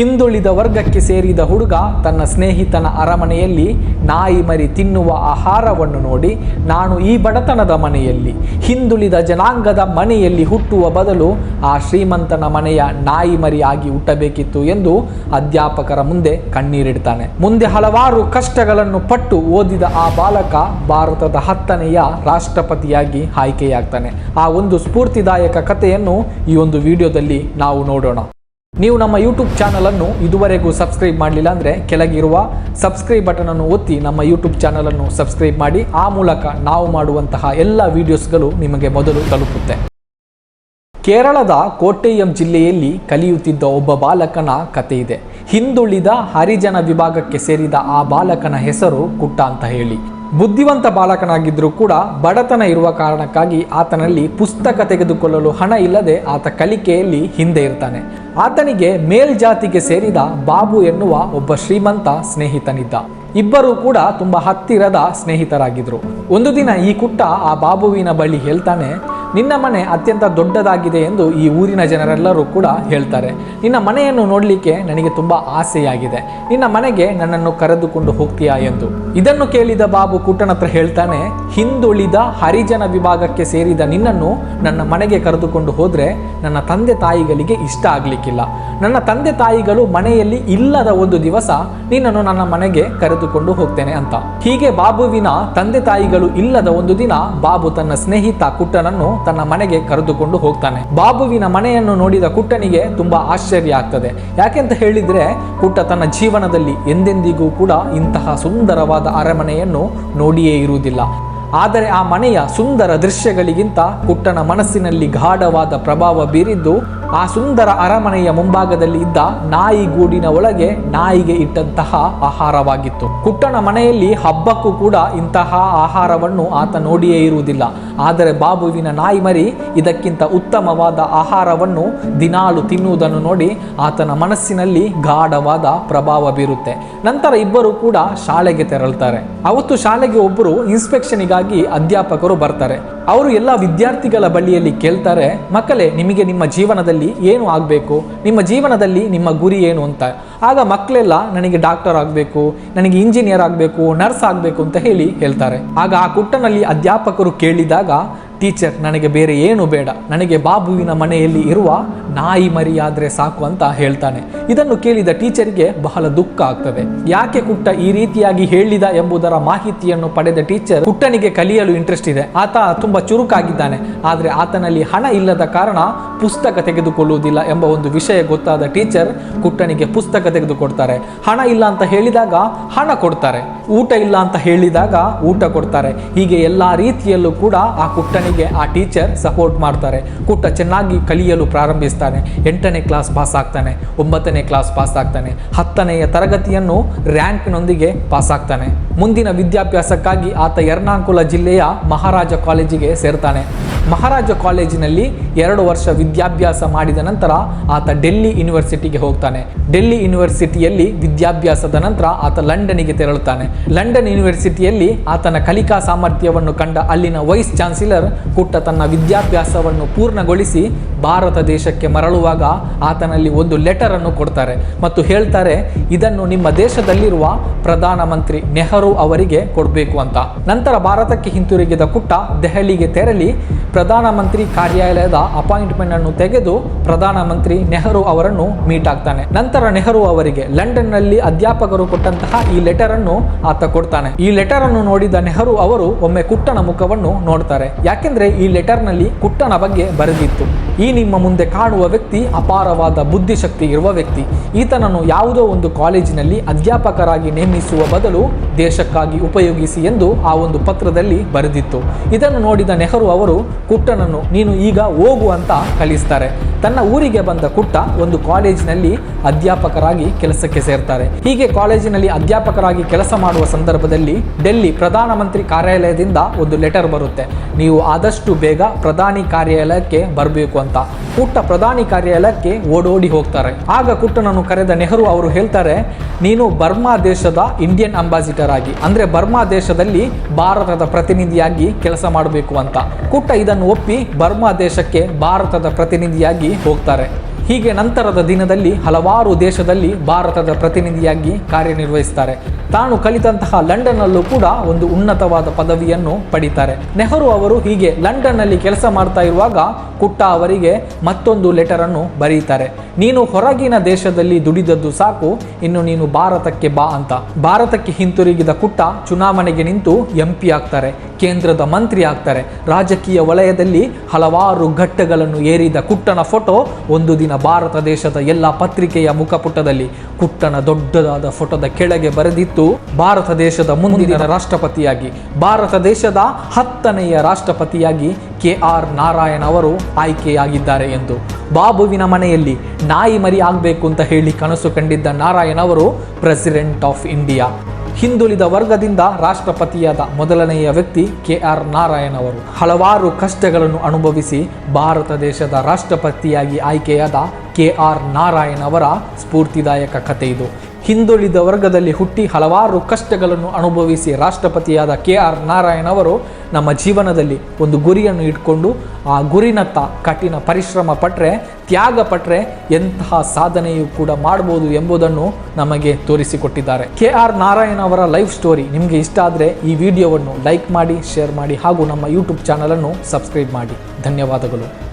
ಹಿಂದುಳಿದ ವರ್ಗಕ್ಕೆ ಸೇರಿದ ಹುಡುಗ ತನ್ನ ಸ್ನೇಹಿತನ ಅರಮನೆಯಲ್ಲಿ ನಾಯಿ ಮರಿ ತಿನ್ನುವ ಆಹಾರವನ್ನು ನೋಡಿ, ನಾನು ಈ ಬಡತನದ ಮನೆಯಲ್ಲಿ, ಹಿಂದುಳಿದ ಜನಾಂಗದ ಮನೆಯಲ್ಲಿ ಹುಟ್ಟುವ ಬದಲು ಆ ಶ್ರೀಮಂತನ ಮನೆಯ ನಾಯಿ ಮರಿ ಆಗಿ ಹುಟ್ಟಬೇಕಿತ್ತು ಎಂದು ಅಧ್ಯಾಪಕರ ಮುಂದೆ ಕಣ್ಣೀರಿಡ್ತಾನೆ. ಮುಂದೆ ಹಲವಾರು ಕಷ್ಟಗಳನ್ನು ಪಟ್ಟು ಓದಿದ ಆ ಬಾಲಕ ಭಾರತದ ಹತ್ತನೆಯ ರಾಷ್ಟ್ರಪತಿಯಾಗಿ ಆಯ್ಕೆಯಾಗ್ತಾನೆ. ಆ ಒಂದು ಸ್ಫೂರ್ತಿದಾಯಕ ಕಥೆಯನ್ನು ಈ ಒಂದು ವಿಡಿಯೋದಲ್ಲಿ ನಾವು ನೋಡೋಣ. ನೀವು ನಮ್ಮ ಯೂಟ್ಯೂಬ್ ಚಾನಲನ್ನು ಇದುವರೆಗೂ ಸಬ್ಸ್ಕ್ರೈಬ್ ಮಾಡಲಿಲ್ಲ ಅಂದರೆ ಕೆಳಗಿರುವ ಸಬ್ಸ್ಕ್ರೈಬ್ ಬಟನ್ ಅನ್ನು ಒತ್ತಿ ನಮ್ಮ ಯೂಟ್ಯೂಬ್ ಚಾನಲನ್ನು ಸಬ್ಸ್ಕ್ರೈಬ್ ಮಾಡಿ, ಆ ಮೂಲಕ ನಾವು ಮಾಡುವಂತಹ ಎಲ್ಲ ವಿಡಿಯೋಸ್ಗಳು ನಿಮಗೆ ಮೊದಲು ತಲುಪುತ್ತೆ. ಕೇರಳದ ಕೋಟೆಯಂ ಜಿಲ್ಲೆಯಲ್ಲಿ ಕಲಿಯುತ್ತಿದ್ದ ಒಬ್ಬ ಬಾಲಕನ ಕತೆ ಇದೆ. ಹಿಂದುಳಿದ ಹರಿಜನ ವಿಭಾಗಕ್ಕೆ ಸೇರಿದ ಆ ಬಾಲಕನ ಹೆಸರು ಕುಟ್ಟ ಅಂತ ಹೇಳಿ. ಬುದ್ಧಿವಂತ ಬಾಲಕನಾಗಿದ್ದರೂ ಕೂಡ ಬಡತನ ಇರುವ ಕಾರಣಕ್ಕಾಗಿ ಆತನಲ್ಲಿ ಪುಸ್ತಕ ತೆಗೆದುಕೊಳ್ಳಲು ಹಣ ಇಲ್ಲದೆ ಆತ ಕಲಿಕೆಯಲ್ಲಿ ಹಿಂದೆ ಇರ್ತಾನೆ. ಆತನಿಗೆ ಮೇಲ್ಜಾತಿಗೆ ಸೇರಿದ ಬಾಬು ಎನ್ನುವ ಒಬ್ಬ ಶ್ರೀಮಂತ ಸ್ನೇಹಿತನಿದ್ದ. ಇಬ್ಬರೂ ಕೂಡ ತುಂಬಾ ಹತ್ತಿರದ ಸ್ನೇಹಿತರಾಗಿದ್ರು. ಒಂದು ದಿನ ಈ ಕುಟ್ಟ ಆ ಬಾಬುವಿನ ಬಳಿ ಹೇಳ್ತಾನೆ ನಿನ್ನ ಮನೆ ಅತ್ಯಂತ ದೊಡ್ಡದಾಗಿದೆ ಎಂದು ಈ ಊರಿನ ಜನರೆಲ್ಲರೂ ಕೂಡ ಹೇಳ್ತಾರೆ. ನಿನ್ನ ಮನೆಯನ್ನು ನೋಡಲಿಕ್ಕೆ ನನಗೆ ತುಂಬ ಆಸೆಯಾಗಿದೆ. ನಿನ್ನ ಮನೆಗೆ ನನ್ನನ್ನು ಕರೆದುಕೊಂಡು ಹೋಗ್ತೀಯಾ ಎಂದು. ಇದನ್ನು ಕೇಳಿದ ಬಾಬು ಕುಟ್ಟನ ಹತ್ರ ಹೇಳ್ತಾನೆ, ಹಿಂದುಳಿದ ಹರಿಜನ ವಿಭಾಗಕ್ಕೆ ಸೇರಿದ ನಿನ್ನನ್ನು ನನ್ನ ಮನೆಗೆ ಕರೆದುಕೊಂಡು ಹೋದರೆ ನನ್ನ ತಂದೆ ತಾಯಿಗಳಿಗೆ ಇಷ್ಟ ಆಗಲಿಕ್ಕಿಲ್ಲ. ನನ್ನ ತಂದೆ ತಾಯಿಗಳು ಮನೆಯಲ್ಲಿ ಇಲ್ಲದ ಒಂದು ದಿವಸ ನಿನ್ನನ್ನು ನನ್ನ ಮನೆಗೆ ಕರೆದುಕೊಂಡು ಹೋಗ್ತೇನೆ ಅಂತ. ಹೀಗೆ ಬಾಬುವಿನ ತಂದೆ ತಾಯಿಗಳು ಇಲ್ಲದ ಒಂದು ದಿನ ಬಾಬು ತನ್ನ ಸ್ನೇಹಿತ ಕುಟ್ಟನನ್ನು ತನ್ನ ಮನೆಗೆ ಕರೆದುಕೊಂಡು ಹೋಗ್ತಾನೆ. ಬಾಬುವಿನ ಮನೆಯನ್ನು ನೋಡಿದ ಕುಟ್ಟನಿಗೆ ತುಂಬಾ ಆಶ್ಚರ್ಯ ಆಗ್ತದೆ. ಯಾಕೆಂತ ಹೇಳಿದ್ರೆ, ಕುಟ್ಟ ತನ್ನ ಜೀವನದಲ್ಲಿ ಎಂದೆಂದಿಗೂ ಕೂಡ ಇಂತಹ ಸುಂದರವಾದ ಅರಮನೆಯನ್ನು ನೋಡಿಯೇ ಇರುವುದಿಲ್ಲ. ಆದರೆ ಆ ಮನೆಯ ಸುಂದರ ದೃಶ್ಯಗಳಿಗಿಂತ ಕುಟ್ಟನ ಮನಸ್ಸಿನಲ್ಲಿ ಗಾಢವಾದ ಪ್ರಭಾವ ಬೀರಿದ್ದು ಆ ಸುಂದರ ಅರಮನೆಯ ಮುಂಭಾಗದಲ್ಲಿ ಇದ್ದ ನಾಯಿ ಗೂಡಿನ ಒಳಗೆ ನಾಯಿಗೆ ಇಟ್ಟಂತಹ ಆಹಾರವಾಗಿತ್ತು. ಕುಟ್ಟಣ ಮನೆಯಲ್ಲಿ ಹಬ್ಬಕ್ಕೂ ಕೂಡ ಇಂತಹ ಆಹಾರವನ್ನು ಆತ ನೋಡಿಯೇ ಇರುವುದಿಲ್ಲ. ಆದರೆ ಬಾಬುವಿನ ನಾಯಿ ಮರಿ ಇದಕ್ಕಿಂತ ಉತ್ತಮವಾದ ಆಹಾರವನ್ನು ದಿನಾಲು ತಿನ್ನುವುದನ್ನು ನೋಡಿ ಆತನ ಮನಸ್ಸಿನಲ್ಲಿ ಗಾಢವಾದ ಪ್ರಭಾವ ಬೀರುತ್ತೆ. ನಂತರ ಇಬ್ಬರು ಕೂಡ ಶಾಲೆಗೆ ತೆರಳುತ್ತಾರೆ ಅವತ್ತು ಶಾಲೆಗೆ ಒಬ್ಬರು ಇನ್ಸ್ಪೆಕ್ಷನಿಗಾಗಿ ಅಧ್ಯಾಪಕರು ಬರ್ತಾರೆ. ಅವರು ಎಲ್ಲ ವಿದ್ಯಾರ್ಥಿಗಳ ಬಳಿಯಲ್ಲಿ ಕೇಳ್ತಾರೆ, ಮಕ್ಕಳೇ, ನಿಮಗೆ ನಿಮ್ಮ ಜೀವನದಲ್ಲಿ ಏನು ಆಗಬೇಕು? ನಿಮ್ಮ ಜೀವನದಲ್ಲಿ ನಿಮ್ಮ ಗುರಿ ಏನು ಅಂತ? ಆಗ ಮಕ್ಕಳೆಲ್ಲ, ನನಗೆ ಡಾಕ್ಟರ್ ಆಗಬೇಕು, ನನಗೆ ಇಂಜಿನಿಯರ್ ಆಗಬೇಕು, ನರ್ಸ್ ಆಗಬೇಕು ಅಂತ ಹೇಳಿ ಹೇಳ್ತಾರೆ. ಆಗ ಆ ಕುಟ್ಟನಲ್ಲಿ ಅಧ್ಯಾಪಕರು ಕೇಳಿದಾಗ, ಟೀಚರ್, ನನಗೆ ಬೇರೆ ಏನು ಬೇಡ. ನನಗೆ ಬಾಬುವಿನ ಮನೆಯಲ್ಲಿ ಇರುವ ನಾಯಿ ಮರಿಯಾದ್ರೆ ಸಾಕು ಅಂತ ಹೇಳ್ತಾನೆ. ಇದನ್ನು ಕೇಳಿದ ಟೀಚರ್ಗೆ ಬಹಳ ದುಃಖ ಆಗ್ತದೆ. ಯಾಕೆ ಕುಟ್ಟ ಈ ರೀತಿಯಾಗಿ ಹೇಳಿದ ಎಂಬುದರ ಮಾಹಿತಿಯನ್ನು ಪಡೆದ ಟೀಚರ್ ಕುಟ್ಟನಿಗೆ ಕಲಿಯಲು ಇಂಟ್ರೆಸ್ಟ್ ಇದೆ. ಆತ ತುಂಬಾ ಚುರುಕಾಗಿದ್ದಾನೆ. ಆದರೆ ಆತನಲ್ಲಿ ಹಣ ಇಲ್ಲದ ಕಾರಣ ಪುಸ್ತಕ ತೆಗೆದುಕೊಳ್ಳುವುದಿಲ್ಲ ಎಂಬ ಒಂದು ವಿಷಯ ಗೊತ್ತಾದ ಟೀಚರ್ ಕುಟ್ಟನಿಗೆ ಪುಸ್ತಕ ತೆಗೆದುಕೊಡ್ತಾರೆ. ಹಣ ಇಲ್ಲ ಅಂತ ಹೇಳಿದಾಗ ಹಣ ಕೊಡ್ತಾರೆ. ಊಟ ಇಲ್ಲ ಅಂತ ಹೇಳಿದಾಗ ಊಟ ಕೊಡ್ತಾರೆ. ಹೀಗೆ ಎಲ್ಲಾ ರೀತಿಯಲ್ಲೂ ಕೂಡ ಆ ಕುಟ್ಟನಿಗೆ ಆ ಟೀಚರ್ ಸಪೋರ್ಟ್ ಮಾಡ್ತಾರೆ. ಕುಟ್ಟ ಚೆನ್ನಾಗಿ ಕಲಿಯಲು ಪ್ರಾರಂಭಿಸ್ತಾನೆ ಎಂಟನೇ ಕ್ಲಾಸ್ ಪಾಸ್ ಆಗ್ತಾನೆ, ಒಂಬತ್ತನೇ ಕ್ಲಾಸ್ ಪಾಸ್ ಆಗ್ತಾನೆ ಹತ್ತನೆಯ ತರಗತಿಯನ್ನು ರ್ಯಾಂಕ್ನೊಂದಿಗೆ ಪಾಸ್ ಆಗ್ತಾನೆ. ಮುಂದಿನ ವಿದ್ಯಾಭ್ಯಾಸಕ್ಕಾಗಿ ಆತ ಎರ್ನಾಕುಲ ಜಿಲ್ಲೆಯ ಮಹಾರಾಜ ಕಾಲೇಜಿಗೆ ಸೇರ್ತಾನೆ. ಮಹಾರಾಜ ಕಾಲೇಜಿನಲ್ಲಿ ಎರಡು ವರ್ಷ ವಿದ್ಯಾಭ್ಯಾಸ ಮಾಡಿದ ನಂತರ ಆತ ಡೆಲ್ಲಿ ಯೂನಿವರ್ಸಿಟಿಗೆ ಹೋಗ್ತಾನೆ. ಡೆಲ್ಲಿ ಯೂನಿವರ್ಸಿಟಿಯಲ್ಲಿ ವಿದ್ಯಾಭ್ಯಾಸದ ನಂತರ ಆತ ಲಂಡನ್ಗೆ ತೆರಳುತ್ತಾನೆ. ಲಂಡನ್ ಯೂನಿವರ್ಸಿಟಿಯಲ್ಲಿ ಆತನ ಕಲಿಕಾ ಸಾಮರ್ಥ್ಯವನ್ನು ಕಂಡ ಅಲ್ಲಿನ ವೈಸ್ ಚಾನ್ಸಲರ್ ಕುಟ್ಟ ತನ್ನ ವಿದ್ಯಾಭ್ಯಾಸವನ್ನು ಪೂರ್ಣಗೊಳಿಸಿ ಭಾರತ ದೇಶಕ್ಕೆ ಮರಳುವಾಗ ಆತನಲ್ಲಿ ಒಂದು ಲೆಟರ್ ಅನ್ನು ಕೊಡ್ತಾರೆ ಮತ್ತು ಹೇಳ್ತಾರೆ, ಇದನ್ನು ನಿಮ್ಮ ದೇಶದಲ್ಲಿರುವ ಪ್ರಧಾನಮಂತ್ರಿ ನೆಹರು ಅವರಿಗೆ ಕೊಡಬೇಕು ಅಂತ. ನಂತರ ಭಾರತಕ್ಕೆ ಹಿಂತಿರುಗಿದ ಕುಟ್ಟ ದೆಹಲಿಗೆ ತೆರಳಿ ಪ್ರಧಾನಮಂತ್ರಿ ಕಾರ್ಯಾಲಯದ ಅಪಾಯಿಂಟ್ಮೆಂಟ್ ಅನ್ನು ತೆಗೆದು ಪ್ರಧಾನಮಂತ್ರಿ ನೆಹರು ಅವರನ್ನು ಮೀಟ್ ಆಗ್ತಾನೆ. ನಂತರ ನೆಹರು ಅವರಿಗೆ ಲಂಡನ್ನಲ್ಲಿ ಅಧ್ಯಾಪಕರು ಕೊಟ್ಟಂತಹ ಈ ಲೆಟರ್ ಅನ್ನು ಆತ ಕೊಡ್ತಾನೆ. ಈ ಲೆಟರ್ ಅನ್ನು ನೋಡಿದ ನೆಹರು ಅವರು ಒಮ್ಮೆ ಕುಟ್ಟನ ಮುಖವನ್ನು ನೋಡ್ತಾರೆ. ಯಾಕೆಂದ್ರೆ ಈ ಲೆಟರ್ನಲ್ಲಿ ಕುಟ್ಟನ ಬಗ್ಗೆ ಬರೆದಿತ್ತು. ಈ ನಿಮ್ಮ ಮುಂದೆ ಕಾಣುವ ವ್ಯಕ್ತಿ, ಅಪಾರವಾದ ಬುದ್ಧಿಶಕ್ತಿ ಇರುವ ವ್ಯಕ್ತಿ. ಈತನನ್ನು ಯಾವುದೋ ಒಂದು ಕಾಲೇಜಿನಲ್ಲಿ ಅಧ್ಯಾಪಕರಾಗಿ ನೇಮಿಸುವ ಬದಲು ದೇಶಕ್ಕಾಗಿ ಉಪಯೋಗಿಸಿ ಎಂದು ಆ ಒಂದು ಪತ್ರದಲ್ಲಿ ಬರೆದಿತ್ತು. ಇದನ್ನು ನೋಡಿದ ನೆಹರು ಅವರು, ಕುಟ್ಟನನ್ನು ನೀನು ಈಗ ಹೋಗು ಅಂತ ಕಳಿಸ್ತಾರೆ. ತನ್ನ ಊರಿಗೆ ಬಂದ ಕುಟ್ಟ ಒಂದು ಕಾಲೇಜಿನಲ್ಲಿ ಅಧ್ಯಾಪಕರಾಗಿ ಕೆಲಸಕ್ಕೆ ಸೇರ್ತಾರೆ. ಹೀಗೆ ಕಾಲೇಜಿನಲ್ಲಿ ಅಧ್ಯಾಪಕರಾಗಿ ಕೆಲಸ ಮಾಡುವ ಸಂದರ್ಭದಲ್ಲಿ ಡೆಲ್ಲಿ ಪ್ರಧಾನಮಂತ್ರಿ ಕಾರ್ಯಾಲಯದಿಂದ ಒಂದು ಲೆಟರ್ ಬರುತ್ತೆ. ನೀವು ಆದಷ್ಟು ಬೇಗ ಪ್ರಧಾನಿ ಕಾರ್ಯಾಲಯಕ್ಕೆ ಬರಬೇಕು ಅಂತ. ಕುಟ್ಟ ಪ್ರಧಾನಿ ಕಾರ್ಯಾಲಯಕ್ಕೆ ಓಡೋಡಿ ಹೋಗ್ತಾರೆ. ಆಗ ಕುಟ್ಟನನ್ನು ಕರೆದ ನೆಹರು ಅವರು ಹೇಳ್ತಾರೆ, ನೀನು ಬರ್ಮಾ ದೇಶದ ಇಂಡಿಯನ್ ಅಂಬಾಸಿಡರ್ ಆಗಿ, ಅಂದ್ರೆ ಬರ್ಮಾ ದೇಶದಲ್ಲಿ ಭಾರತದ ಪ್ರತಿನಿಧಿಯಾಗಿ ಕೆಲಸ ಮಾಡಬೇಕು ಅಂತ. ಕುಟ್ಟ ಇದನ್ನು ಒಪ್ಪಿ ಬರ್ಮಾ ದೇಶಕ್ಕೆ ಭಾರತದ ಪ್ರತಿನಿಧಿಯಾಗಿ ಹೋಗ್ತಾರೆ. ಹೀಗೆ ನಂತರದ ದಿನದಲ್ಲಿ ಹಲವಾರು ದೇಶದಲ್ಲಿ ಭಾರತದ ಪ್ರತಿನಿಧಿಯಾಗಿ ಕಾರ್ಯನಿರ್ವಹಿಸ್ತಾರೆ. ತಾನು ಕಲಿತಂತಹ ಲಂಡನ್ನಲ್ಲೂ ಕೂಡ ಒಂದು ಉನ್ನತವಾದ ಪದವಿಯನ್ನು ಪಡಿತಾರೆ. ನೆಹರು ಅವರು ಹೀಗೆ ಲಂಡನ್ನಲ್ಲಿ ಕೆಲಸ ಮಾಡ್ತಾ ಇರುವಾಗ ಕುಟ್ಟ ಅವರಿಗೆ ಮತ್ತೊಂದು ಲೆಟರ್ ಅನ್ನು ಬರೀತಾರೆ. ನೀನು ಹೊರಗಿನ ದೇಶದಲ್ಲಿ ದುಡಿದದ್ದು ಸಾಕು, ಇನ್ನು ನೀನು ಭಾರತಕ್ಕೆ ಬಾ ಅಂತ. ಭಾರತಕ್ಕೆ ಹಿಂತಿರುಗಿದ ಕುಟ್ಟ ಚುನಾವಣೆಗೆ ನಿಂತು ಎಂ ಪಿ ಆಗ್ತಾರೆ, ಕೇಂದ್ರದ ಮಂತ್ರಿ ಆಗ್ತಾರೆ. ರಾಜಕೀಯ ವಲಯದಲ್ಲಿ ಹಲವಾರು ಘಟ್ಟಗಳನ್ನು ಏರಿದ ಕುಟ್ಟನ ಫೋಟೋ ಒಂದು ದಿನ ಭಾರತ ದೇಶದ ಎಲ್ಲ ಪತ್ರಿಕೆಯ ಮುಖಪುಟದಲ್ಲಿ ಕುಟ್ಟನ ದೊಡ್ಡದಾದ ಫೋಟೋದ ಕೆಳಗೆ ಬರೆದಿತ್ತು, ಭಾರತ ದೇಶದ ಮುಂದಿನ ರಾಷ್ಟ್ರಪತಿಯಾಗಿ, ಭಾರತ ದೇಶದ ಹತ್ತನೆಯ ರಾಷ್ಟ್ರಪತಿಯಾಗಿ ಕೆ ಆರ್ ನಾರಾಯಣ್ ಅವರು ಆಯ್ಕೆಯಾಗಿದ್ದಾರೆ ಎಂದು. ಬಾಬುವಿನ ಮನೆಯಲ್ಲಿ ನಾಯಿ ಮರಿ ಆಗಬೇಕು ಅಂತ ಹೇಳಿ ಕನಸು ಕಂಡಿದ್ದ ನಾರಾಯಣ್ ಅವರು ಪ್ರೆಸಿಡೆಂಟ್ ಆಫ್ ಇಂಡಿಯಾ ಹಿಂದುಳಿದ ವರ್ಗದಿಂದ ರಾಷ್ಟ್ರಪತಿಯಾದ ಮೊದಲನೆಯ ವ್ಯಕ್ತಿ ಕೆ ಆರ್ ನಾರಾಯಣ್ ಅವರು. ಹಲವಾರು ಕಷ್ಟಗಳನ್ನು ಅನುಭವಿಸಿ ಭಾರತ ದೇಶದ ರಾಷ್ಟ್ರಪತಿಯಾಗಿ ಆಯ್ಕೆಯಾದ ಕೆ ಆರ್ ನಾರಾಯಣ್ ಅವರ ಸ್ಫೂರ್ತಿದಾಯಕ ಕಥೆ ಇದು. ಹಿಂದುಳಿದ ವರ್ಗದಲ್ಲಿ ಹುಟ್ಟಿ ಹಲವಾರು ಕಷ್ಟಗಳನ್ನು ಅನುಭವಿಸಿ ರಾಷ್ಟ್ರಪತಿಯಾದ ಕೆ ಆರ್ ನಾರಾಯಣ್ ಅವರು ನಮ್ಮ ಜೀವನದಲ್ಲಿ ಒಂದು ಗುರಿಯನ್ನು ಇಟ್ಕೊಂಡು ಆ ಗುರಿನತ್ತ ಕಠಿಣ ಪರಿಶ್ರಮ ಪಟ್ಟರೆ ತ್ಯಾಗ ಪಟ್ಟರೆ ಎಂತಹ ಸಾಧನೆಯೂ ಕೂಡ ಮಾಡ್ಬೋದು ಎಂಬುದನ್ನು ನಮಗೆ ತೋರಿಸಿಕೊಟ್ಟಿದ್ದಾರೆ. ಕೆ ಆರ್ ನಾರಾಯಣ ಅವರ ಲೈಫ್ ಸ್ಟೋರಿ ನಿಮಗೆ ಇಷ್ಟ ಆದರೆ ಈ ವಿಡಿಯೋವನ್ನು ಲೈಕ್ ಮಾಡಿ, ಶೇರ್ ಮಾಡಿ ಹಾಗೂ ನಮ್ಮ ಯೂಟ್ಯೂಬ್ ಚಾನಲನ್ನು ಸಬ್ಸ್ಕ್ರೈಬ್ ಮಾಡಿ. ಧನ್ಯವಾದಗಳು.